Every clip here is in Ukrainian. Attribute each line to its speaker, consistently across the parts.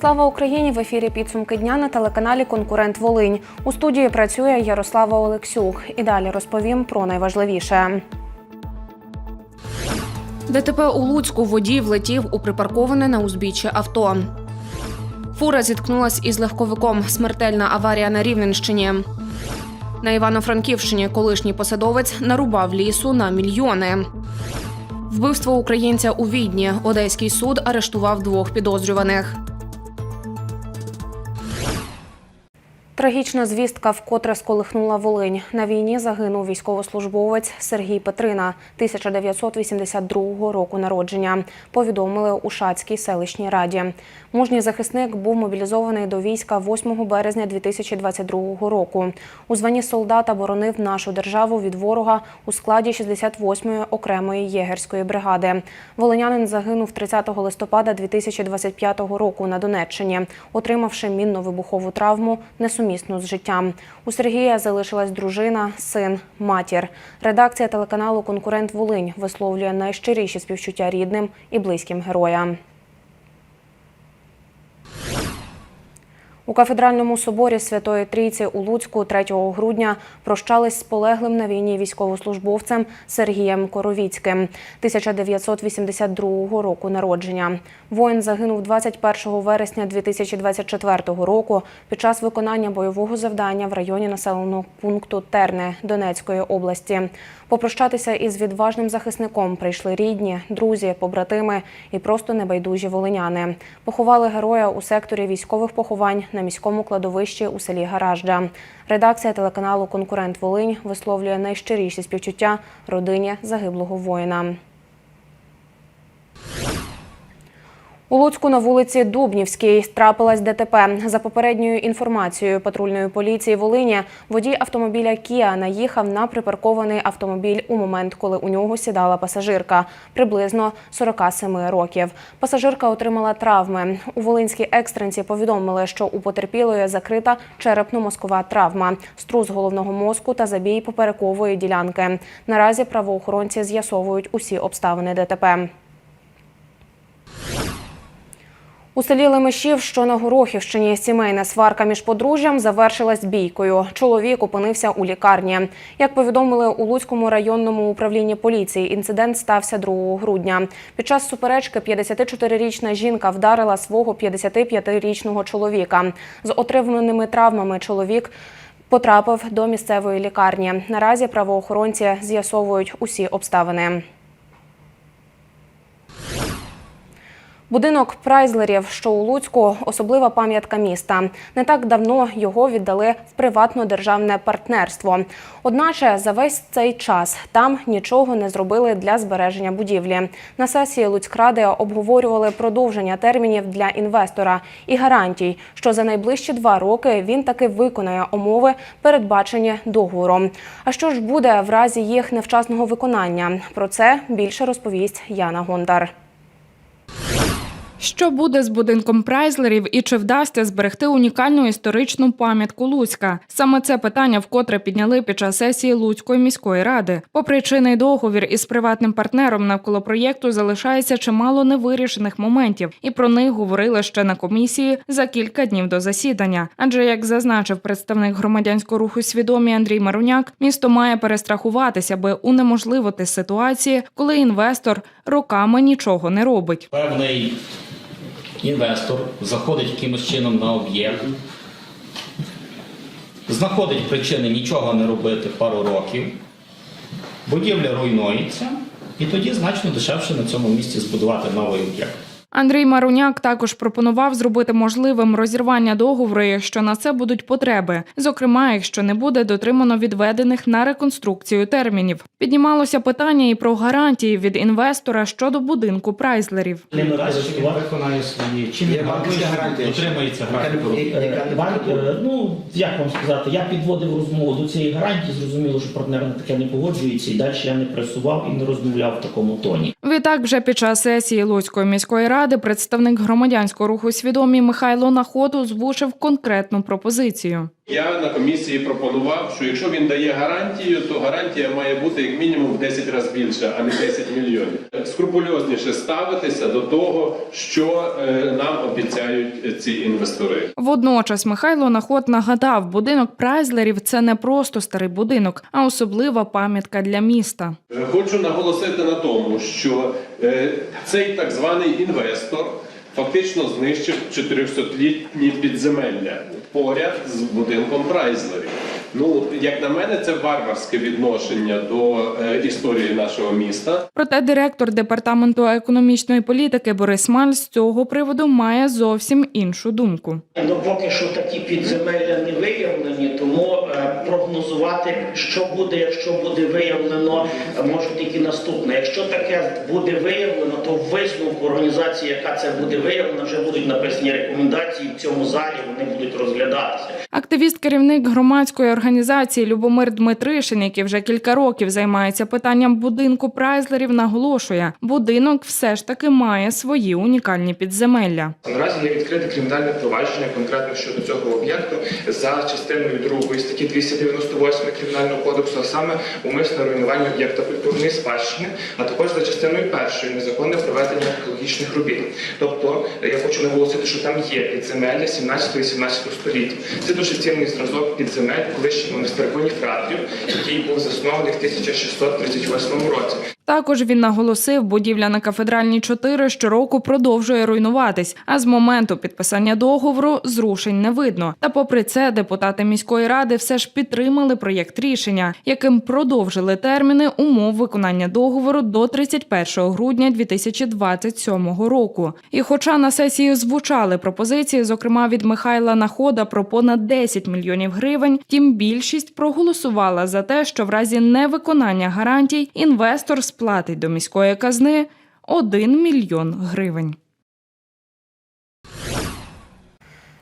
Speaker 1: Слава Україні! В ефірі підсумки дня на телеканалі Конкурент Волинь. У студії працює Ярослава Олексюк. І далі розповім про найважливіше. ДТП у Луцьку водій влетів у припарковане на узбіччі авто. Фура зіткнулась із легковиком. Смертельна аварія на Рівненщині. На Івано-Франківщині колишній посадовець нарубав лісу на мільйони. Вбивство українця у Відні. Одеський суд арештував двох підозрюваних. Трагічна звістка вкотре сколихнула Волинь. На війні загинув військовослужбовець Сергій Петрина, 1982 року народження. Повідомили у Шацькій селищній раді. Мужній захисник був мобілізований до війська 8 березня 2022 року. У званні солдата боронив нашу державу від ворога у складі 68-ї окремої єгерської бригади. Волинянин загинув 30 листопада 2025 року на Донеччині, отримавши мінно-вибухову травму несумісну з життям. У Сергія залишилась дружина, син, матір. Редакція телеканалу Конкурент Волинь висловлює найщиріші співчуття рідним і близьким героям. У кафедральному соборі Святої Трійці у Луцьку 3 грудня прощались з полеглим на війні військовослужбовцем Сергієм Коровіцьким 1982 року народження. Воїн загинув 21 вересня 2024 року під час виконання бойового завдання в районі населеного пункту Терне Донецької області. Попрощатися із відважним захисником прийшли рідні, друзі, побратими і просто небайдужі волиняни. Поховали героя у секторі військових поховань на міському кладовищі у селі Гаражджа. Редакція телеканалу Конкурент Волинь висловлює найщиріші співчуття родині загиблого воїна. У Луцьку на вулиці Дубнівській трапилась ДТП. За попередньою інформацією патрульної поліції Волині, водій автомобіля Кіа наїхав на припаркований автомобіль у момент, коли у нього сідала пасажирка приблизно 47 років. Пасажирка отримала травми. У Волинській екстренці повідомили, що у потерпілої закрита черепно-мозкова травма, струс головного мозку та забій поперекової ділянки. Наразі правоохоронці з'ясовують усі обставини ДТП. У селі Лемешів, що на Горохівщині, сімейна сварка між подружжям завершилась бійкою. Чоловік опинився у лікарні. Як повідомили у Луцькому районному управлінні поліції, інцидент стався 2 грудня. Під час суперечки 54-річна жінка вдарила свого 55-річного чоловіка. З отриманими травмами чоловік потрапив до місцевої лікарні. Наразі правоохоронці з'ясовують усі обставини. Будинок прайзлерів, що у Луцьку, особлива пам'ятка міста. Не так давно його віддали в приватно-державне партнерство. Одначе за весь цей час там нічого не зробили для збереження будівлі. На сесії Луцькради обговорювали продовження термінів для інвестора і гарантій, що за найближчі два роки він таки виконає умови, передбачені договором. А що ж буде в разі їх невчасного виконання? Про це більше розповість Яна Гондар.
Speaker 2: Що буде з будинком прайзлерів і чи вдасться зберегти унікальну історичну пам'ятку Луцька? Саме це питання вкотре підняли під час сесії Луцької міської ради. Попри чинний договір із приватним партнером навколо проєкту залишається чимало невирішених моментів, і про них говорили ще на комісії за кілька днів до засідання. Адже, як зазначив представник громадянського руху свідомі Андрій Маруняк, місто має перестрахуватися, аби унеможливити ситуації, коли інвестор роками нічого не робить.
Speaker 3: Певний інвестор заходить якимось чином на об'єкт, знаходить причини нічого не робити пару років, будівля руйнується, і тоді значно дешевше на цьому місці збудувати новий об'єкт.
Speaker 2: Андрій Маруняк також пропонував зробити можливим розірвання договору, якщо на це будуть потреби, зокрема, якщо не буде дотримано відведених на реконструкцію термінів. Піднімалося питання і про гарантії від інвестора щодо будинку
Speaker 3: користувати.
Speaker 4: виконає свої чи не Банк,
Speaker 5: потрібна.
Speaker 4: е, ну як вам сказати, я підводив розмову до цієї гарантії, зрозуміло, що партнер на таке не погоджується, і далі я не пресував і не розмовляв в такому тоні.
Speaker 2: Відтак, вже під час сесії Луцької міської ради представник громадянського руху свідомі Михайло Наход озвучив конкретну пропозицію.
Speaker 6: Я на комісії пропонував, що якщо він дає гарантію, то гарантія має бути як мінімум в 10 разів більша, а не 10 мільйонів. скрупульозніше ставитися до того, що е, нам обіцяють ці інвестори.
Speaker 2: Водночас Михайло Наход нагадав, будинок Прайзлерів це не просто старий будинок, а особлива пам'ятка для міста.
Speaker 6: Е, Хочу наголосити на тому, що цей так званий інвестор фактично знищив 400-літні підземелля поряд з будинком Прайзлерів. Ну, як на мене, це варварське відношення до е, історії нашого міста.
Speaker 2: Проте директор департаменту економічної політики Борис Маль з цього приводу має зовсім іншу думку.
Speaker 4: Ну, поки що такі підземелля не виявлені, тому е, прогнозувати, що буде, якщо буде виявлено, може тільки наступне. Якщо таке буде виявлено, то в висновку організації, яка це буде виявлена, вже будуть написані рекомендації в цьому залі. Вони будуть розглядатися.
Speaker 2: Активіст, керівник громадської організації Любомир Дмитришин, який вже кілька років займається питанням будинку Прайзлерів, наголошує, будинок все ж таки має свої унікальні підземелля.
Speaker 5: Наразі є відкрите кримінальне провадження конкретно щодо цього об'єкту за частиною 2 статті 298 кримінального кодексу, а саме умисне руйнування об'єкта культурної спадщини, а також за частиною першої незаконне проведення археологічних робіт. Тобто я хочу наголосити, що там є підземелля 17-18 століття. Це дуже цінний зразок підземель колишніх монастирів фратрів, який був заснований в 1638 році.
Speaker 2: Також він наголосив, будівля на кафедральній 4 щороку продовжує руйнуватись, а з моменту підписання договору зрушень не видно. Та попри це, депутати міської ради все ж підтримали проєкт рішення, яким продовжили терміни умов виконання договору до 31 грудня 2027 року. І хоча на сесії звучали пропозиції, зокрема від Михайла Находа про понад 10 мільйонів гривень, тім більшість проголосувала за те, що в разі невиконання гарантій інвестор сплатить до міської казни 1 мільйон гривень.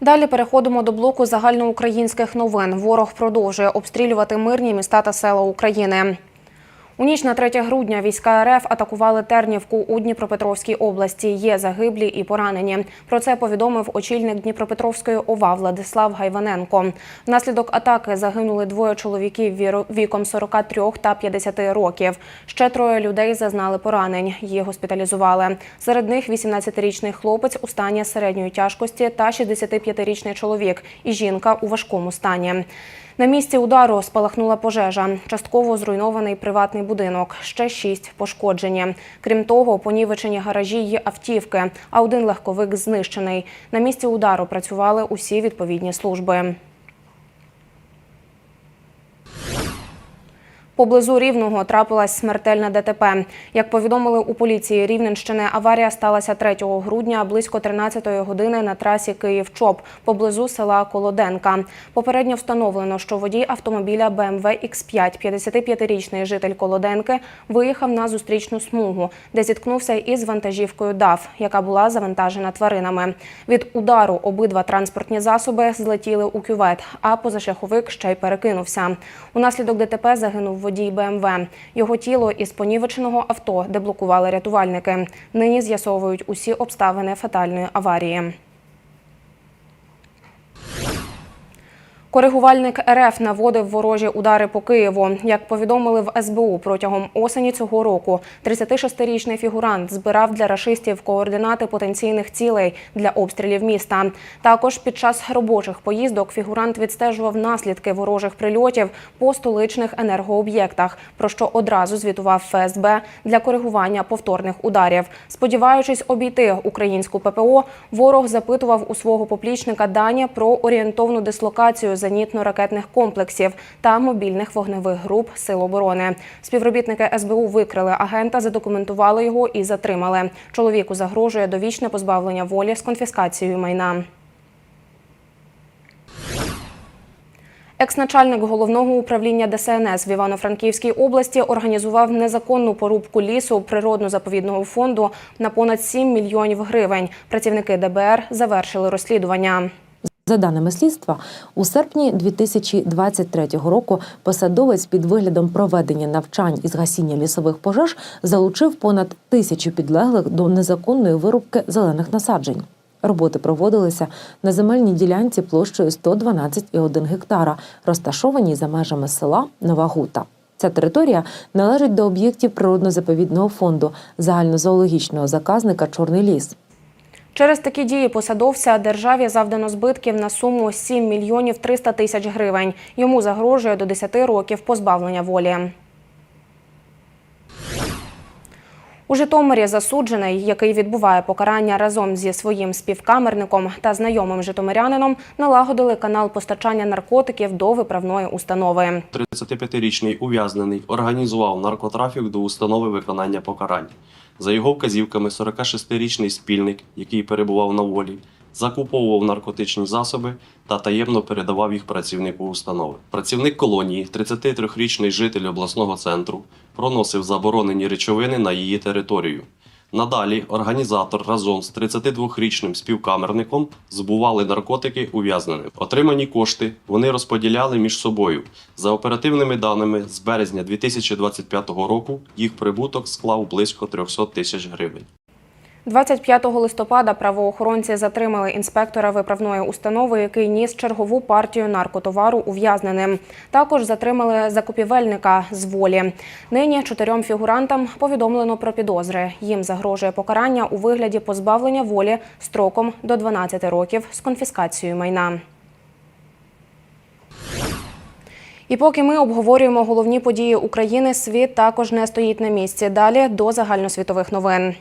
Speaker 1: Далі переходимо до блоку загальноукраїнських новин. Ворог продовжує обстрілювати мирні міста та села України. У ніч на 3 грудня війська РФ атакували Тернівку у Дніпропетровській області. Є загиблі і поранені. Про це повідомив очільник Дніпропетровської ОВА Владислав Гайваненко. Внаслідок атаки загинули двоє чоловіків віком 43 та 50 років. Ще троє людей зазнали поранень. Їх госпіталізували. Серед них 18-річний хлопець у стані середньої тяжкості та 65-річний чоловік і жінка у важкому стані. На місці удару спалахнула пожежа. Частково зруйнований приватний будинок. Ще шість пошкоджені. Крім того, понівечені гаражі є автівки, а один легковик знищений. На місці удару працювали усі відповідні служби. Поблизу Рівного трапилась смертельна ДТП. Як повідомили у поліції Рівненщини, аварія сталася 3 грудня близько 13-ї години на трасі Київ-Чоп поблизу села Колоденка. Попередньо встановлено, що водій автомобіля BMW X5, 55-річний житель Колоденки, виїхав на зустрічну смугу, де зіткнувся із вантажівкою ДАФ, яка була завантажена тваринами. Від удару обидва транспортні засоби злетіли у кювет, а позашляховик ще й перекинувся. Унаслідок ДТП загинув водій БМВ. Його тіло із понівеченого авто де блокували рятувальники. Нині з'ясовують усі обставини фатальної аварії. Коригувальник РФ наводив ворожі удари по Києву. Як повідомили в СБУ протягом осені цього року, 36-річний фігурант збирав для рашистів координати потенційних цілей для обстрілів міста. Також під час робочих поїздок фігурант відстежував наслідки ворожих прильотів по столичних енергооб'єктах, про що одразу звітував ФСБ для коригування повторних ударів. Сподіваючись обійти українську ППО, ворог запитував у свого поплічника дані про орієнтовну дислокацію зенітно-ракетних комплексів та мобільних вогневих груп Сил оборони. Співробітники СБУ викрили агента, задокументували його і затримали. Чоловіку загрожує довічне позбавлення волі з конфіскацією майна. Екс-начальник головного управління ДСНС в Івано-Франківській області організував незаконну порубку лісу природно-заповідного фонду на понад 7 мільйонів гривень. Працівники ДБР завершили розслідування.
Speaker 7: За даними слідства, у серпні 2023 року посадовець під виглядом проведення навчань із гасіння лісових пожеж залучив понад тисячу підлеглих до незаконної вирубки зелених насаджень. Роботи проводилися на земельній ділянці площею 112,1 гектара, розташованій за межами села Нова Гута. Ця територія належить до об'єктів природно-заповідного фонду загальнозоологічного заказника Чорний ліс.
Speaker 1: Через такі дії посадовця державі завдано збитків на суму 7 мільйонів 300 тисяч гривень. Йому загрожує до 10 років позбавлення волі. У Житомирі засуджений, який відбуває покарання разом зі своїм співкамерником та знайомим житомирянином, налагодили канал постачання наркотиків до виправної установи.
Speaker 8: 35-річний ув'язнений організував наркотрафік до установи виконання покарань. За його вказівками, 46-річний спільник, який перебував на волі, закуповував наркотичні засоби та таємно передавав їх працівнику установи. Працівник колонії, 33-річний житель обласного центру, проносив заборонені речовини на її територію. Надалі організатор разом з 32-річним співкамерником збували наркотики ув'язненим. Отримані кошти вони розподіляли між собою. За оперативними даними, з березня 2025 року їх прибуток склав близько 300 тисяч гривень.
Speaker 1: 25 листопада правоохоронці затримали інспектора виправної установи, який ніс чергову партію наркотовару ув'язненим. Також затримали закупівельника з волі. Нині чотирьом фігурантам повідомлено про підозри. Їм загрожує покарання у вигляді позбавлення волі строком до 12 років з конфіскацією майна. І поки ми обговорюємо головні події України, світ також не стоїть на місці. Далі до загальносвітових новин.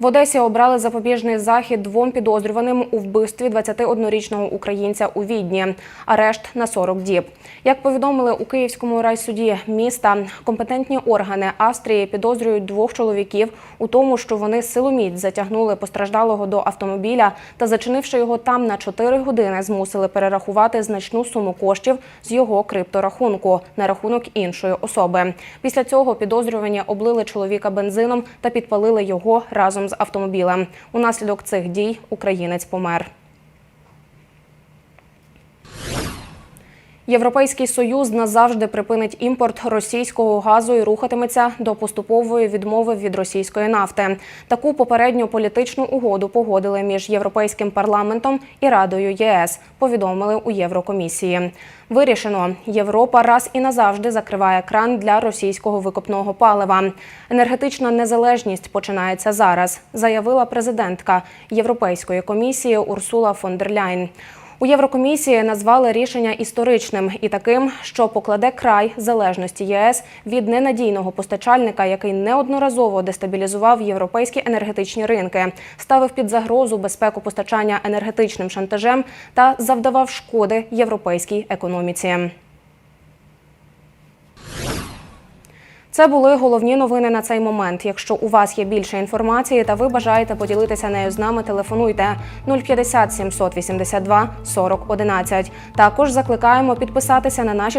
Speaker 1: В Одесі обрали запобіжний захід двом підозрюваним у вбивстві 21-річного українця у Відні. Арешт на 40 діб. Як повідомили у Київському райсуді міста, компетентні органи Австрії підозрюють двох чоловіків у тому, що вони силоміць затягнули постраждалого до автомобіля та, зачинивши його там на 4 години, змусили перерахувати значну суму коштів з його крипторахунку на рахунок іншої особи. Після цього підозрювані облили чоловіка бензином та підпалили його разом з автомобілем. Унаслідок цих дій українець помер. Європейський союз назавжди припинить імпорт російського газу і рухатиметься до поступової відмови від російської нафти. Таку попередню політичну угоду погодили між Європейським парламентом і Радою ЄС. Повідомили у Єврокомісії. Вирішено, Європа раз і назавжди закриває кран для російського викопного палива. Енергетична незалежність починається зараз, заявила президентка Європейської комісії Урсула фон дер Ляйн. У Єврокомісії назвали рішення історичним і таким, що покладе край залежності ЄС від ненадійного постачальника, який неодноразово дестабілізував європейські енергетичні ринки, ставив під загрозу безпеку постачання енергетичним шантажем та завдавав шкоди європейській економіці. Це були головні новини на цей момент. Якщо у вас є більше інформації та ви бажаєте поділитися нею з нами, телефонуйте 050 782 40 11. Також закликаємо підписатися на наші